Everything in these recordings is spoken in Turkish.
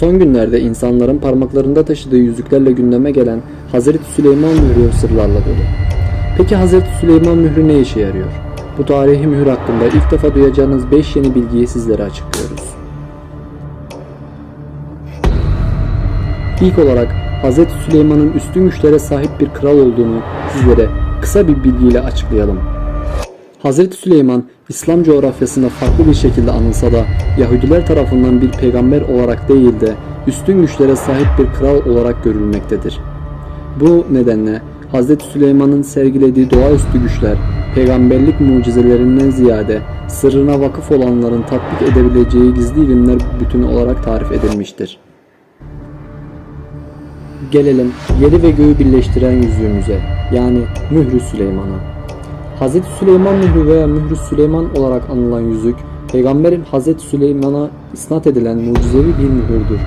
Son günlerde insanların parmaklarında taşıdığı yüzüklerle gündeme gelen Hazreti Süleyman mührü sırlarla dolu. Peki Hazreti Süleyman mührü ne işe yarıyor? Bu tarihi mühür hakkında ilk defa duyacağınız 5 yeni bilgiyi sizlere açıklıyoruz. İlk olarak Hz. Süleyman'ın üstün güçlere sahip bir kral olduğunu sizlere kısa bir bilgiyle açıklayalım. Hz. Süleyman İslam coğrafyasında farklı bir şekilde anılsa da Yahudiler tarafından bir peygamber olarak değil de üstün güçlere sahip bir kral olarak görülmektedir. Bu nedenle Hz. Süleyman'ın sergilediği doğaüstü güçler, peygamberlik mucizelerinden ziyade sırrına vakıf olanların tatbik edebileceği gizli ilimler bütünü olarak tarif edilmiştir. Gelelim yeri ve göğü birleştiren yüzüğümüze yani Mührü Süleyman'a. Hz. Süleyman mührü veya Mührü Süleyman olarak anılan yüzük, Peygamberin Hz. Süleyman'a isnat edilen mucizevi bir mühürdür.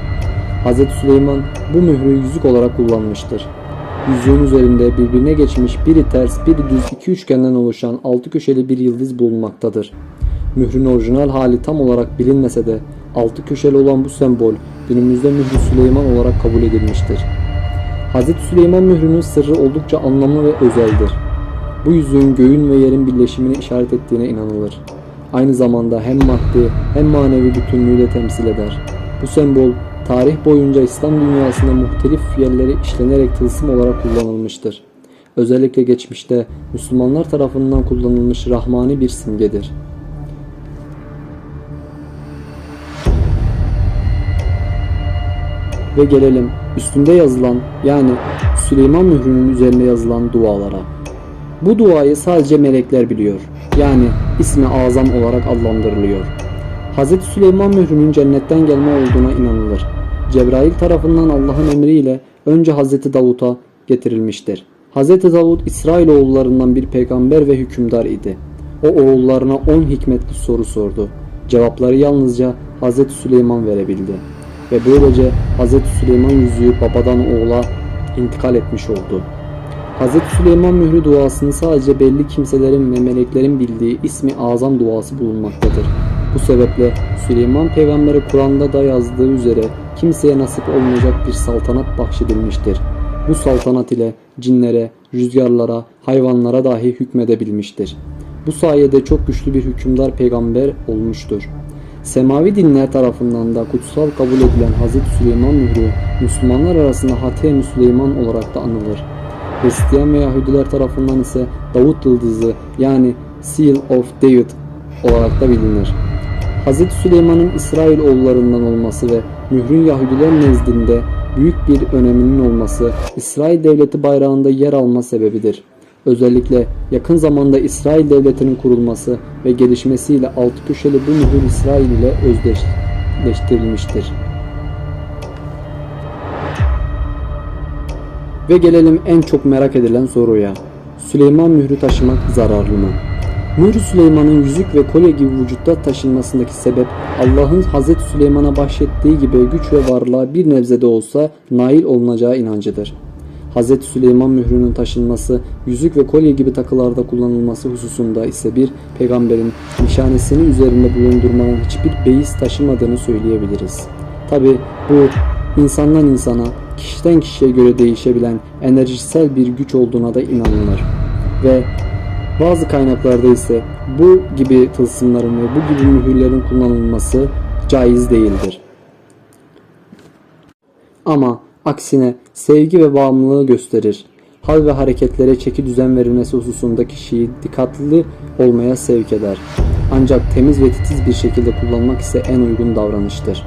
Hz. Süleyman bu mührü yüzük olarak kullanmıştır. Yüzüğün üzerinde birbirine geçmiş biri ters biri düz iki üçgenden oluşan altı köşeli bir yıldız bulunmaktadır. Mührün orijinal hali tam olarak bilinmese de altı köşeli olan bu sembol günümüzde Mührü Süleyman olarak kabul edilmiştir. Hz. Süleyman mührünün sırrı oldukça anlamlı ve özeldir. Bu yüzüğün göğün ve yerin birleşimini işaret ettiğine inanılır. Aynı zamanda hem maddi hem manevi bütünlüğü de temsil eder. Bu sembol tarih boyunca İslam dünyasında muhtelif yerlere işlenerek tılsım olarak kullanılmıştır. Özellikle geçmişte Müslümanlar tarafından kullanılmış rahmani bir simgedir. Ve gelelim üstünde yazılan yani Süleyman mührünün üzerinde yazılan dualara. Bu duayı sadece melekler biliyor. Yani ismi azam olarak adlandırılıyor. Hz. Süleyman mührünün cennetten gelme olduğuna inanılır. Cebrail tarafından Allah'ın emriyle önce Hz. Davut'a getirilmiştir. Hz. Davut İsrailoğullarından bir peygamber ve hükümdar idi. O oğullarına 10 hikmetli soru sordu. Cevapları yalnızca Hz. Süleyman verebildi. Ve böylece Hz. Süleyman yüzüğü babadan oğula intikal etmiş oldu. Hz. Süleyman mührü duasını sadece belli kimselerin ve meleklerin bildiği ismi azam duası bulunmaktadır. Bu sebeple Süleyman peygambere Kur'an'da da yazdığı üzere kimseye nasip olmayacak bir saltanat bahşedilmiştir. Bu saltanat ile cinlere, rüzgarlara, hayvanlara dahi hükmedebilmiştir. Bu sayede çok güçlü bir hükümdar peygamber olmuştur. Semavi dinler tarafından da kutsal kabul edilen Hz. Süleyman mührü Müslümanlar arasında Hatem-i Süleyman olarak da anılır. Hristiyan ve Yahudiler tarafından ise Davut yıldızı yani Seal of David olarak da bilinir. Hz. Süleyman'ın İsrail oğullarından olması ve mührün Yahudiler nezdinde büyük bir öneminin olması İsrail devleti bayrağında yer alma sebebidir. Özellikle yakın zamanda İsrail devletinin kurulması ve gelişmesiyle altı köşeli bu mühür İsrail ile özdeşleştirilmiştir. Ve gelelim en çok merak edilen soruya. Süleyman mührü taşımak zararlı mı? Mührü Süleyman'ın yüzük ve kolye gibi vücutta taşınmasındaki sebep Allah'ın Hz. Süleyman'a bahşettiği gibi güç ve varlığa bir nebze de olsa nail olunacağı inancıdır. Hz. Süleyman mührünün taşınması, yüzük ve kolye gibi takılarda kullanılması hususunda ise bir peygamberin nişanesini üzerinde bulundurmanın hiçbir beis taşımadığını söyleyebiliriz. Tabi bu insandan insana, kişiden kişiye göre değişebilen enerjisel bir güç olduğuna da inanılır. Ve bazı kaynaklarda ise bu gibi tılsımların ve bu gibi mühürlerin kullanılması caiz değildir. Ama aksine sevgi ve bağımlılığı gösterir. Hal ve hareketlere çeki düzen verilmesi hususunda kişiyi dikkatli olmaya sevk eder. Ancak temiz ve titiz bir şekilde kullanmak ise en uygun davranıştır.